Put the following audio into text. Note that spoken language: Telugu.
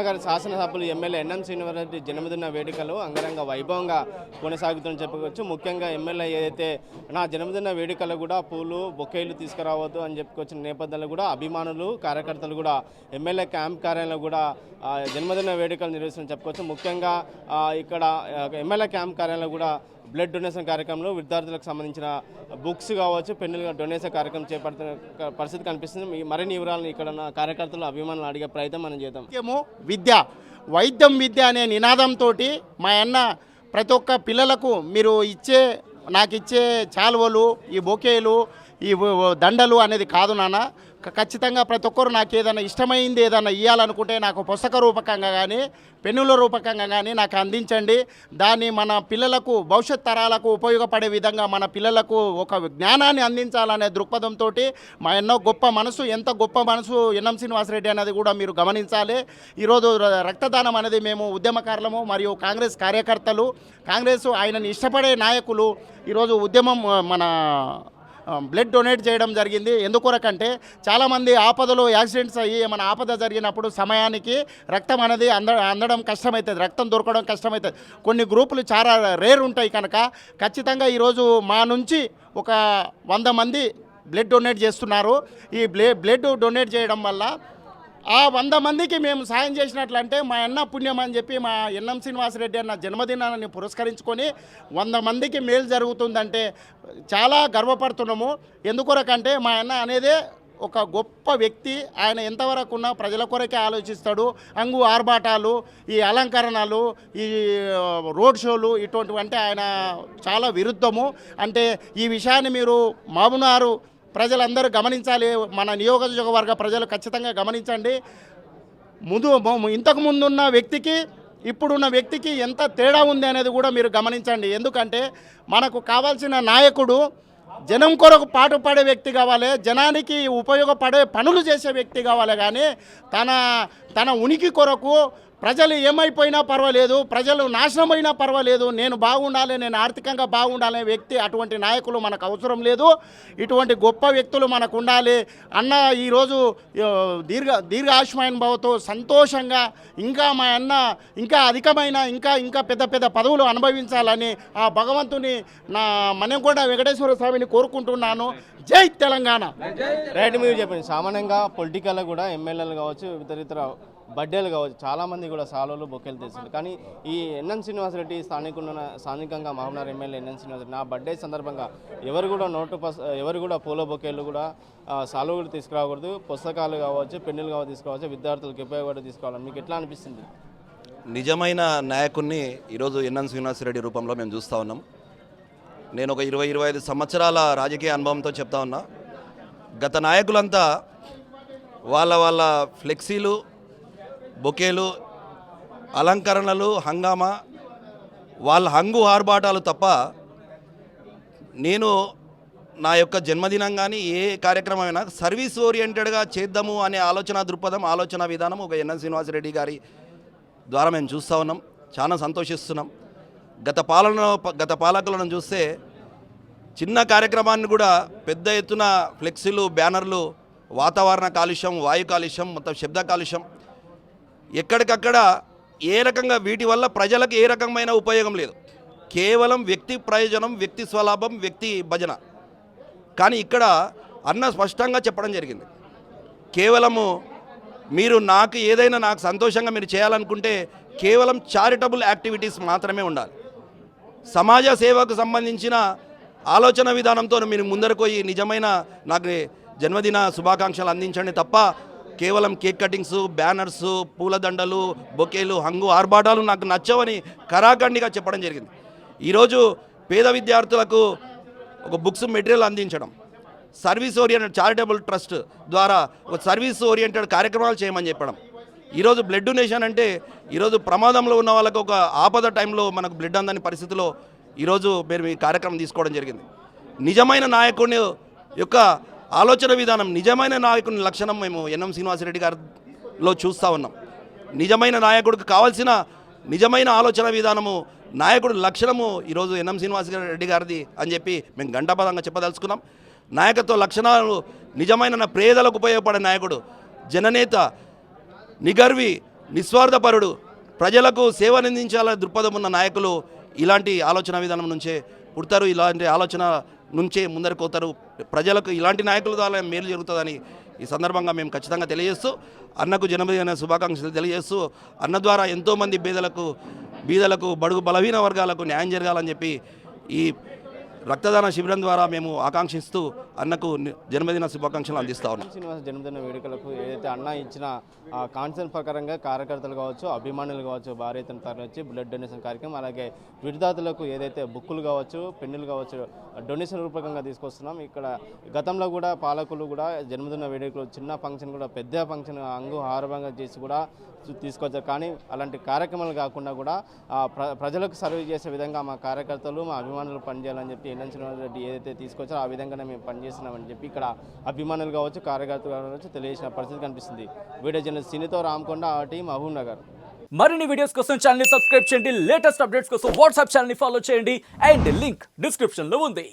నగర్ శాసనసభ్యులు ఎమ్మెల్యే ఎన్ఎం శ్రీనివాసరెడ్డి జన్మదిన వేడుకలు అంగరంగ వైభవంగా కొనసాగుతుందని చెప్పుకోవచ్చు. ముఖ్యంగా ఎమ్మెల్యే ఏదైతే నా జన్మదిన వేడుకలు కూడా పూలు బొకేలు తీసుకురావద్దు అని చెప్పుకొచ్చిన నేపథ్యంలో కూడా అభిమానులు కార్యకర్తలు కూడా ఎమ్మెల్యే క్యాంప్ కార్యాలయంలో కూడా జన్మదిన వేడుకలు నిర్వహిస్తున్న చెప్పుకోవచ్చు. ముఖ్యంగా ఇక్కడ ఎమ్మెల్యే క్యాంప్ కార్యాలయంలో కూడా బ్లడ్ డొనేషన్ కార్యక్రమంలో విద్యార్థులకు సంబంధించిన బుక్స్ కావచ్చు పెన్నులు డొనేషన్ కార్యక్రమం చేపడుతున్న పరిస్థితి కనిపిస్తుంది. మరిన్ని వివరాలను ఇక్కడ కార్యకర్తలు అభిమానులు అడిగే ప్రయత్నం మనం చేద్దాం. ఏమో విద్య. వైద్యం విద్య అనే నినాదంతో మా అన్న ప్రతి ఒక్క పిల్లలకు మీరు ఇచ్చే నాకు ఇచ్చే చాలువలు ఈ బొకేలు ఈ దండలు అనేది కాదు నాన్న. ఖచ్చితంగా ప్రతి ఒక్కరు నాకు ఏదైనా ఇష్టమైంది ఏదైనా ఇవ్వాలనుకుంటే నాకు పుస్తక రూపకంగా కానీ పెన్నుల రూపకంగా కానీ నాకు అందించండి. దాన్ని మన పిల్లలకు భవిష్యత్ తరాలకు ఉపయోగపడే విధంగా మన పిల్లలకు ఒక జ్ఞానాన్ని అందించాలనే దృక్పథంతో మా ఎన్నో గొప్ప మనసు ఎంత గొప్ప మనసు ఎన్ఎం శ్రీనివాసరెడ్డి అనేది కూడా మీరు గమనించాలి. ఈరోజు రక్తదానం అనేది మేము ఉద్యమకారులము మరియు కాంగ్రెస్ కార్యకర్తలు కాంగ్రెస్ ఆయనని ఇష్టపడే నాయకులు ఈరోజు ఉద్యమం మన Um, బ్లడ్ డొనేట్ చేయడం జరిగింది. ఎందుకొరకంటే చాలామంది ఆపదలు యాక్సిడెంట్స్ అయ్యి ఏమైనా ఆపద జరిగినప్పుడు సమయానికి రక్తం అనేది అంద అందడం కష్టమవుతుంది రక్తం దొరకడం కష్టమవుతుంది కొన్ని గ్రూపులు చాలా రేర్ ఉంటాయి కనుక ఖచ్చితంగా ఈరోజు మా నుంచి ఒక వంద మంది బ్లడ్ డొనేట్ చేస్తున్నారు. ఈ బ్లే బ్లడ్ డొనేట్ చేయడం వల్ల ఆ వంద మందికి మేము సాయం చేసినట్లంటే మా అన్న పుణ్యం అని చెప్పి మా ఎన్ఎం శ్రీనివాసరెడ్డి అన్న జన్మదినాన్ని పురస్కరించుకొని వంద మందికి మేలు జరుగుతుందంటే చాలా గర్వపడుతున్నాము. ఎందుకొరకంటే మా అన్న అనేదే ఒక గొప్ప వ్యక్తి. ఆయన ఎంతవరకు ఉన్నా ప్రజల కొరకే ఆలోచిస్తాడు. అంగు ఆర్భాటాలు ఈ అలంకరణలు ఈ రోడ్ షోలు ఇటువంటివంటే ఆయన చాలా విరుద్ధము. అంటే ఈ విషయాన్ని మీరు మామునారు ప్రజలందరూ గమనించాలి. మన నియోజకవర్గ ప్రజలు ఖచ్చితంగా గమనించండి. ముందు ఇంతకు ముందున్న వ్యక్తికి ఇప్పుడున్న వ్యక్తికి ఎంత తేడా ఉంది అనేది కూడా మీరు గమనించండి. ఎందుకంటే మనకు కావాల్సిన నాయకుడు జనం కొరకు పాటుపడే వ్యక్తి కావాలి. జనానికి ఉపయోగపడే పనులు చేసే వ్యక్తి కావాలి. కానీ తన తన ఉనికి కొరకు ప్రజలు ఏమైపోయినా పర్వాలేదు ప్రజలు నాశనమైనా పర్వాలేదు నేను బాగుండాలి నేను ఆర్థికంగా బాగుండాలనే వ్యక్తి అటువంటి నాయకులు మనకు అవసరం లేదు. ఇటువంటి గొప్ప వ్యక్తులు మనకు ఉండాలి అన్న ఈరోజు దీర్ఘ దీర్ఘ ఆయుష్మాన్ భవతో సంతోషంగా ఇంకా మా అన్న ఇంకా అధికమైన ఇంకా ఇంకా పెద్ద పెద్ద పదవులు అనుభవించాలని ఆ భగవంతుని నా మనకొండ వెంకటేశ్వర స్వామిని కోరుకుంటున్నాను. జై తెలంగాణ. రైట్ మీరు చెప్పండి. సామాన్యంగా పొలిటికల్లో కూడా ఎమ్మెల్యేలు కావచ్చు ఇతర ఇతర బర్త్డేలు కావచ్చు. చాలామంది కూడా సాలోలు బొక్కెలు తెచ్చింది కానీ ఈ ఎన్ఎన్ శ్రీనివాసరెడ్డి స్థానికున్న స్థానికంగా మహబూబ్నగర్ ఎమ్మెల్యే ఎన్ఎన్ శ్రీనివాసరెడ్డి నా బర్త్డే సందర్భంగా ఎవరు కూడా నోటు పస్ ఎవరు కూడా పూల బొకేలు కూడా సాలువులు తీసుకురాకూడదు. పుస్తకాలు కావచ్చు పెన్నులు కావచ్చు తీసుకోవచ్చు విద్యార్థులకు ఉపయోగపడి తీసుకోవాలి. మీకు ఎట్లా అనిపిస్తుంది? నిజమైన నాయకుడిని ఈరోజు ఎన్ఎన్ శ్రీనివాసరెడ్డి రూపంలో మేము చూస్తూ ఉన్నాం. నేను ఒక ఇరవై ఇరవై ఐదు సంవత్సరాల రాజకీయ అనుభవంతో చెప్తా ఉన్నా. గత నాయకులంతా వాళ్ళ వాళ్ళ ఫ్లెక్సీలు బొకేలు అలంకరణలు హంగామా వాళ్ళ హంగు ఆర్భాటాలు తప్ప నేను నా యొక్క జన్మదినం కానీ ఏ కార్యక్రమమైనా సర్వీస్ ఓరియంటెడ్గా చేద్దాము అనే ఆలోచన దృక్పథం ఆలోచన విధానం ఒక ఎన్ఎన్ శ్రీనివాసరెడ్డి గారి ద్వారా మేము చూస్తూ ఉన్నాం. చాలా సంతోషిస్తున్నాం. గత పాలన గత పాలకులను చూస్తే చిన్న కార్యక్రమాన్ని కూడా పెద్ద ఎత్తున ఫ్లెక్సీలు బ్యానర్లు వాతావరణ కాలుష్యం వాయు కాలుష్యం మొత్తం శబ్ద కాలుష్యం ఎక్కడికక్కడ ఏ రకంగా వీటి వల్ల ప్రజలకు ఏ రకమైన ఉపయోగం లేదు. కేవలం వ్యక్తి ప్రయోజనం వ్యక్తి స్వలాభం వ్యక్తి భజన. కానీ ఇక్కడ అన్న స్పష్టంగా చెప్పడం జరిగింది. కేవలము మీరు నాకు ఏదైనా నాకు సంతోషంగా మీరు చేయాలనుకుంటే కేవలం చారిటబుల్ యాక్టివిటీస్ మాత్రమే ఉండాలి. సమాజ సేవకు సంబంధించిన ఆలోచన విధానంతో మీరు ముందరకు పోయి నిజమైన నాకు జన్మదిన శుభాకాంక్షలు అందించండి తప్ప కేవలం కేక్ కటింగ్స్ బ్యానర్స్ పూలదండలు బొకేలు హంగు ఆర్భాటాలు నాకు నచ్చవని కరాఖండిగా చెప్పడం జరిగింది. ఈరోజు పేద విద్యార్థులకు ఒక బుక్స్ మెటీరియల్ అందించడం. సర్వీస్ ఓరియంటెడ్ చారిటబుల్ ట్రస్ట్ ద్వారా ఒక సర్వీస్ ఓరియంటెడ్ కార్యక్రమాలు చేయమని చెప్పడం. ఈరోజు బ్లడ్ డొనేషన్ అంటే ఈరోజు ప్రమాదంలో ఉన్న వాళ్ళకు ఒక ఆపద టైంలో మనకు బ్లడ్ అందని పరిస్థితిలో ఈరోజు మీరు ఈ కార్యక్రమం తీసుకోవడం జరిగింది. నిజమైన నాయకుని యొక్క ఆలోచన విధానం నిజమైన నాయకుని లక్షణం మేము ఎన్ఎం శ్రీనివాసరెడ్డి గారిలో చూస్తూ ఉన్నాం. నిజమైన నాయకుడికి కావాల్సిన నిజమైన ఆలోచన విధానము నాయకుడి లక్షణము ఈరోజు ఎన్ఎం శ్రీనివాసరెడ్డి గారిది అని చెప్పి మేము గంటాపదంగా చెప్పదలుచుకున్నాం. నాయకత్వ లక్షణాలు నిజమైన నా ఉపయోగపడే నాయకుడు జననేత నిగర్వి నిస్వార్థపరుడు ప్రజలకు సేవనందించాల దృక్పథం ఉన్న నాయకులు ఇలాంటి ఆలోచన విధానం నుంచే పుడతారు. ఇలాంటి ఆలోచన నుంచే ముందరికి పోతారు ప్రజలకు ఇలాంటి నాయకుల ద్వారా మేలు జరుగుతుందని ఈ సందర్భంగా మేము ఖచ్చితంగా తెలియజేస్తూ అన్నకు జన్మదిన శుభాకాంక్షలు తెలియజేస్తూ అన్న ద్వారా ఎంతోమంది బీదలకు బీదలకు బడుగు బలహీన వర్గాలకు న్యాయం జరగాలని చెప్పి ఈ రక్తదాన శిబిరం ద్వారా మేము ఆకాంక్షిస్తూ అన్నకు జన్మదిన శుభాకాంక్షలు అందిస్తా ఉన్నాం. శ్రీనివాస జన్మదిన వేడుకలకు ఏదైతే అన్న ఇచ్చిన కాన్సెప్ట్ ప్రకారంగా కార్యకర్తలు కావచ్చు అభిమానులు కావచ్చు భారీ ఎత్తున తరలించి బ్లడ్ డొనేషన్ కార్యక్రమం అలాగే విడుదాతలకు ఏదైతే బుక్కులు కావచ్చు పెన్నులు కావచ్చు డొనేషన్ రూపకంగా తీసుకొస్తున్నాం. ఇక్కడ గతంలో కూడా పాలకులు కూడా జన్మదిన వేడుకలు చిన్న ఫంక్షన్ కూడా పెద్ద ఫంక్షన్ అంగు ఆరంభంగా చేసి కూడా చూ- తీసుకొచ్చారు. కానీ అలాంటి కార్యక్రమాలు కాకుండా కూడా ప్ర ప్రజలకు సర్వీస్ చేసే విధంగా మా కార్యకర్తలు మా అభిమానులు పనిచేయాలని చెప్పి ఎన్ఎన్ ఏదైతే తీసుకొచ్చారో ఆ విధంగానే మేము పనిచేస్తున్నామని చెప్పి ఇక్కడ అభిమానులు కావచ్చు కార్యకర్తలు కావచ్చు తెలియజేసిన పరిస్థితి కనిపిస్తుంది. వీడియో జర్నలిస్ట్ సినితో రామకొండ ఆ టీం మహబూబ్ నగర్. మరిన్ని వీడియోస్ కోసం ఛానల్ సబ్స్క్రైబ్ చేయండి. లేటెస్ట్ అప్డేట్స్ కోసం వాట్సాప్ ఛానల్ ఫాలో చేయండి. అండ్ లింక్ డిస్క్రిప్షన్లో ఉంది.